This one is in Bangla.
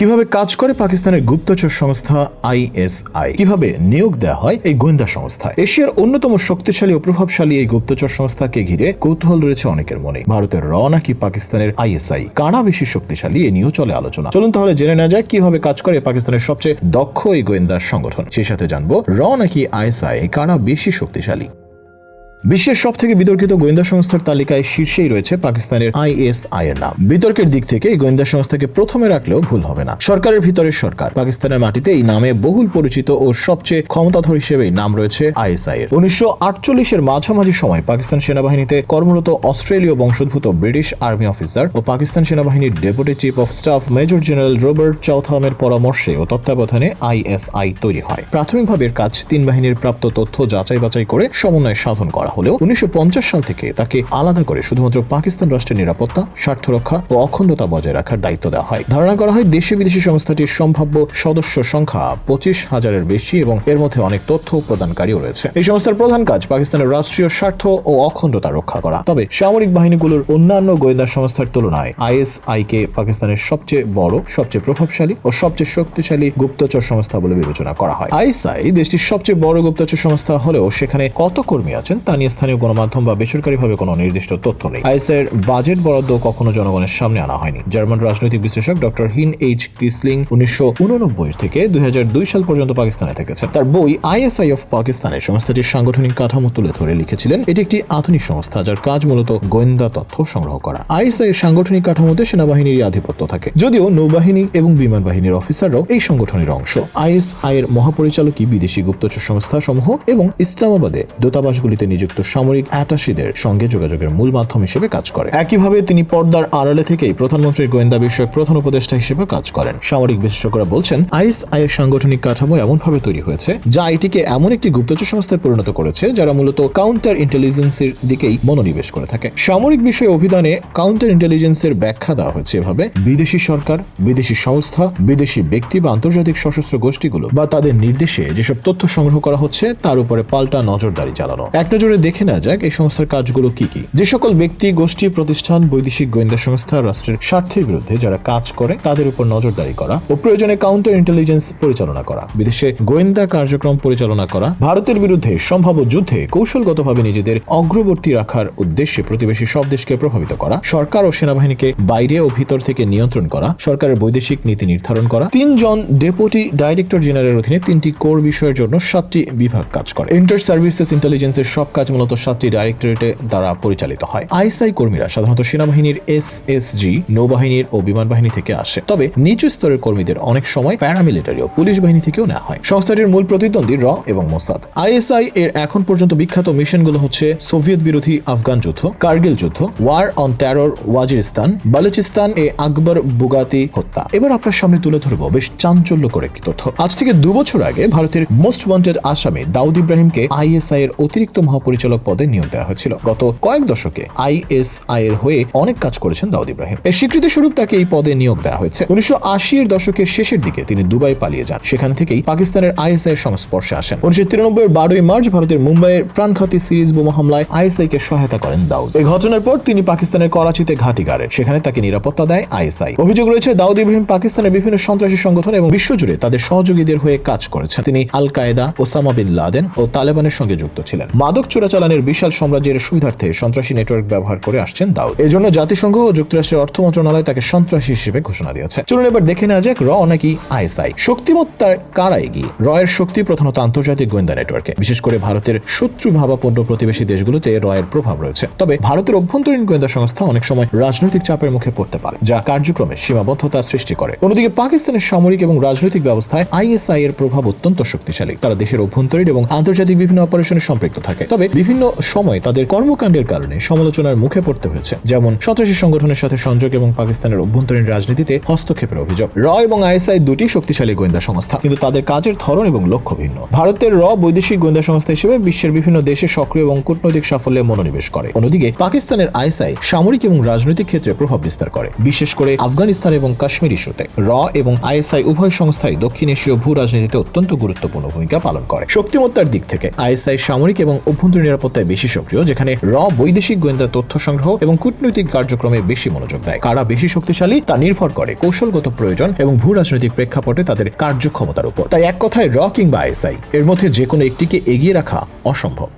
কীভাবে কাজ করে পাকিস্তানের গুপ্তচর সংস্থা আইএসআই? কীভাবে নিয়োগ দেওয়া হয় এই গোয়েন্দা সংস্থা এশিয়ার অন্যতম শক্তিশালী ও প্রভাবশালী এই গুপ্তচর সংস্থাকে ঘিরে কৌতূহল রয়েছে অনেকের মনে। ভারতের র নাকি পাকিস্তানের আইএসআই? কারা বেশি শক্তিশালী এ নিয়েও চলে আলোচনা। চলুন তাহলে জেনে নেওয়া যায় কীভাবে কাজ করে পাকিস্তানের সবচেয়ে দক্ষ এই গোয়েন্দা সংগঠন। সেই সাথে জানব র নাকি আইএসআই, কারা বেশি শক্তিশালী? বিশ্বের সব থেকে বিতর্কিত গোয়েন্দা সংস্থার তালিকায় শীর্ষেই রয়েছে পাকিস্তানের আইএসআই এর নাম। বিতর্কের দিক থেকে এই গোয়েন্দা সংস্থাকে প্রথমে রাখলেও ভুল হবে না। সরকারের ভিতরের সরকার। পাকিস্তানের মাটিতে এই নামে বহুল পরিচিত ও সবচেয়ে ক্ষমতাধর হিসেবে নাম রয়েছে আইএসআই এর। উনিশশো আটচল্লিশের মাঝামাঝি সময় পাকিস্তান সেনাবাহিনীতে কর্মরত অস্ট্রেলীয় বংশোদ্ভূত ব্রিটিশ আর্মি অফিসার ও পাকিস্তান সেনাবাহিনীর deputy chief of staff major general Robert চৌথামের পরামর্শে ও তত্ত্বাবধানে আইএসআই তৈরি হয়। প্রাথমিকভাবে কাজ তিন বাহিনীর প্রাপ্ত তথ্য যাচাই বাছাই করে সমন্বয় সাধন করা। হলেও উনিশশো পঞ্চাশ সাল থেকে তাকে আলাদা করে শুধুমাত্র পাকিস্তান রাষ্ট্রের নিরাপত্তা স্বার্থ রক্ষা ও অখণ্ডতা বজায় রাখার দায়িত্ব দেওয়া হয়। ধারণা করা হয় দেশে বিদেশি সংস্থাটির সম্ভাব্য সদস্য সংখ্যা পঁচিশ হাজারের বেশি এবং এর মধ্যে অনেক তথ্য প্রদানকারীও রয়েছে। এই সংস্থার প্রধান কাজ পাকিস্তানের রাষ্ট্রীয় স্বার্থ ও অখণ্ডতা রক্ষা করা। তবে সামরিক বাহিনীগুলোর অন্যান্য গোয়েন্দা সংস্থার তুলনায় আইএসআই কে পাকিস্তানের সবচেয়ে বড়, সবচেয়ে প্রভাবশালী ও সবচেয়ে শক্তিশালী গুপ্তচর সংস্থা বলে বিবেচনা করা হয়। আইএসআই দেশটির সবচেয়ে বড় গুপ্তচর সংস্থা হলেও সেখানে কত কর্মী আছেন তা নিয়ে স্থানীয় গণমাধ্যম বা বেসরকারিভাবে কোনো নির্দিষ্ট তথ্য নেই। আইএসআই এর বাজেট বরাদ্দ কখনো জনগণের সামনে আনা হয়নি। জার্মান রাজনৈতিক বিশ্লেষক ডক্টর হিন এইচ ক্রিসলিং উনিশশো থেকে দুই সাল পর্যন্ত পাকিস্তানে থেকেছেন তার বই আইএসআই অফ পাকিস্তানের সংস্থাটির সাংগঠনিক কাঠামো তুলে ধরে লিখেছিলেন, এটি একটি আধুনিক সংস্থা যার কাজ মূলত গোয়েন্দা তথ্য সংগ্রহ করা। আইএসআই এর সাংগঠনিক কাঠামোতে সেনাবাহিনীর আধিপত্য থাকে। যদিও নৌবাহিনী এবং বিমান বাহিনীর অফিসাররাও এই সংগঠনের অংশ। আইএসআই এর মহাপরিচালকই বিদেশি গুপ্তচর সংস্থা সমূহ এবং ইসলামাবাদে দূতাবাসগুলিতে নিযুক্ত সামরিক অ্যাটাসিদের সঙ্গে যোগাযোগের মূল মাধ্যম হিসেবে কাজ করে। একইভাবে তিনি পর্দার আড়ালে থেকেই প্রধানমন্ত্রীর গোয়েন্দা বিষয়ক প্রধান উপদেষ্টা হিসেবে কাজ করেন। সামরিক বিশেষজ্ঞরা বলছেন, আইএসআই এর সাংগঠনিক কাঠামো এমনভাবে তৈরি হয়েছে, যা এটিকে এমন একটি গুপ্তচর সংস্থায় পরিণত করেছে, যারা মূলত কাউন্টার ইন্টেলিজেন্সের দিকেই মনোনিবেশ করে থাকে। সামরিক বিষয়ে অভিধানে কাউন্টার ইন্টেলিজেন্সের ব্যাখ্যা দেওয়া হয়েছে এভাবে, বিদেশি সরকার, বিদেশি সংস্থা, বিদেশি ব্যক্তি বা আন্তর্জাতিক সশস্ত্র গোষ্ঠীগুলো বা তাদের নির্দেশে যেসব তথ্য সংগ্রহ করা হচ্ছে, তার উপরে পাল্টা নজরদারি চালানো। এক নজরে দেখে নেওয়া যাক এই সংস্থার কাজগুলো কি কি। যে সকল ব্যক্তি, গোষ্ঠী, প্রতিষ্ঠান, বৈদেশিক গোয়েন্দা সংস্থা, রাষ্ট্রের স্বার্থের বিরুদ্ধে যারা কাজ করে, তাদের উপর নজরদারি করা ও প্রয়োজনে কাউন্টার ইন্টেলিজেন্স পরিচালনা করা, বিদেশে গোয়েন্দা কার্যক্রম পরিচালনা করা, ভারতের বিরুদ্ধে সম্ভাব্য যুদ্ধে কৌশলগতভাবে নিজেদের অগ্রবর্তী রাখার উদ্দেশ্যে প্রতিবেশী সব দেশকে প্রভাবিত করা, সরকার ও সেনাবাহিনীকে বাইরে ও ভিতর থেকে নিয়ন্ত্রণ করা, সরকারের বৈদেশিক নীতি নির্ধারণ করা, তিনজন ডেপুটি ডাইরেক্টর জেনারেলের অধীনে তিনটি কোর বিষয়ের জন্য সাতটি বিভাগ কাজ করে। ইন্টার সার্ভিসেস ইন্টেলিজেন্সের সব কাজ মূলত সাতটি ডাইরেক্টরেটে দ্বারা পরিচালিত হয়। আইএসআই কর্মীরা সাধারণত সেনাবাহিনীর এস এস জি নৌবাহিনীর ও বিমান বাহিনী থেকে আসে। তবে নিচু স্তরের কর্মীদের অনেক সময় প্যারামিলিটারি ও পুলিশ বাহিনী থেকেও নেওয়া হয়। সংস্থাটির মূল প্রতিদ্বন্দ্বী র এবং মোসাদ। আইএসআই এর এখন পর্যন্ত বিখ্যাত মিশনগুলো হচ্ছে সোভিয়েত বিরোধী আফগান যুদ্ধ, কার্গিল যুদ্ধ, war on terror Waziristan, Balochistan এ আকবর বুগাতি হত্যা। এবার আপনার সামনে তুলে ধরবো বেশ চাঞ্চল্য করে একটি তথ্য। আজ থেকে দু বছর আগে ভারতের মোস্ট ওয়ান্টেড আসামি দাউদ ইব্রাহিমকে আইএসআই এর অতিরিক্ত মহাপরিচালক পদে নিয়োগ দেওয়া হয়েছিল। গত কয়েক দশকে আইএসআই এর হয়ে অনেক কাজ করেছেন দাউদ ইব্রাহিম। এর স্বীকৃতি স্বরূপ তাকে এই পদে নিয়োগ দেওয়া হয়েছে। উনিশশো এর দশকের শেষের দিকে তিনি দুবাই পালিয়ে যান। সেখান থেকেই পাকিস্তানের আইএসআই এর সংস্পর্শে আসেন। উনিশশো তিরানব্বই এর বারোই মার্চ ভারতের মুম্বাইয়ের প্রাণঘাতী সিরিজ বোমা হামলায় আইএসআই কে সহায়তা করেন দাউদ। এই ঘটনার পর তিনি পাকিস্তানের করাচিতে ঘাঁটি গাড়েন। সেখানে তাকে নিরাপত্তা দেয় আইএসআই অভিযোগ রয়েছে, দাউদ ইব্রাহিম পাকিস্তানের বিভিন্ন সন্ত্রাসী সংগঠন এবং বিশ্বজুড়ে তাদের সহযোগীদের হয়ে কাজ করেছেন। তিনি আল কায়দা ওসামা বিন লাদেন ও তালেবানের সঙ্গে যুক্ত ছিলেন। মাদক চোরাচালানের বিশাল সাম্রাজ্যের সুবিধার্থে সন্ত্রাসী নেটওয়ার্ক ব্যবহার করে আসছেন দাউদ। এজন্য জাতিসংঘ ও যুক্তরাষ্ট্রের অর্থ মন্ত্রণালয় তাকে সন্ত্রাসী হিসেবে ঘোষণা দিয়েছে। চলুন এবার দেখে নেওয়া যাক র নাকি আইএসআই। শক্তিমত্তার কারা এগিয়ে? রয়ের শক্তি প্রধানত আন্তর্জাতিক গোয়েন্দা নেটওয়ার্কে। বিশেষ করে ভারতের শত্রু ভাবাপন্ন প্রতিবেশী দেশগুলোতে রয়ের প্রভাব রয়েছে। তবে ভারতের অভ্যন্তরীণ গোয়েন্দা সংস্থা অনেক সময় রাজনৈতিক চাপের মুখে পড়তে পারে, যা কার্যক্রমে সীমাবদ্ধতা সৃষ্টি করে। অন্যদিকে পাকিস্তানের সামরিক এবং রাজনৈতিক ব্যবস্থায় আইএসআই এর প্রভাব অত্যন্ত শক্তিশালী। তারা দেশের অভ্যন্তরীণ এবং আন্তর্জাতিক বিভিন্ন অপারেশনে সম্পৃক্ত থাকে। তবে বিভিন্ন সময় তাদের কর্মকাণ্ডের কারণে সমালোচনার মুখে পড়তে হয়েছে। যেমন সন্ত্রাসী সংগঠনের সাথে সংযোগ এবং পাকিস্তানের অভ্যন্তরীণ রাজনীতিতে হস্তক্ষেপের অভিযোগ। র এবং আইএসআই দুটি শক্তিশালী গোয়েন্দা সংস্থা, কিন্তু তাদের কাজের ধরন এবং লক্ষ্য ভিন্ন। ভারতের র বৈদেশিক গোয়েন্দা সংস্থা হিসেবে বিশ্বের বিভিন্ন দেশে সক্রিয় এবং কূটনৈতিক সাফল্যে মনোনিবেশ করে। অন্যদিকে, পাকিস্তানের আইএসআই সামরিক এবং রাজনৈতিক ক্ষেত্রে প্রভাব বিস্তার করে। বিশেষ করে আফগানিস্তান এবং কাশ্মীর ইস্যুতে। র এবং আইএসআই উভয় সংস্থাই দক্ষিণ এশীয় ভূ রাজনীতিতে অত্যন্ত গুরুত্বপূর্ণ ভূমিকা পালন করে। শক্তিমত্তার দিক থেকে, আইএসআই সামরিক এবং অভ্যন্তরীণ সমুদ্র নিরাপত্তায় বেশি সক্রিয়, যেখানে র বৈদেশিক গোয়েন্দা তথ্য সংগ্রহ এবং কূটনৈতিক কার্যক্রমে বেশি মনোযোগ দেয়। কারা বেশি শক্তিশালী, তা নির্ভর করে কৌশলগত প্রয়োজন এবং ভূ রাজনৈতিক প্রেক্ষাপটে তাদের কার্যক্ষমতার উপর। তাই এক কথায় র কিংবা আইএসআই এর মধ্যে যে কোনো একটিকে এগিয়ে রাখা অসম্ভব।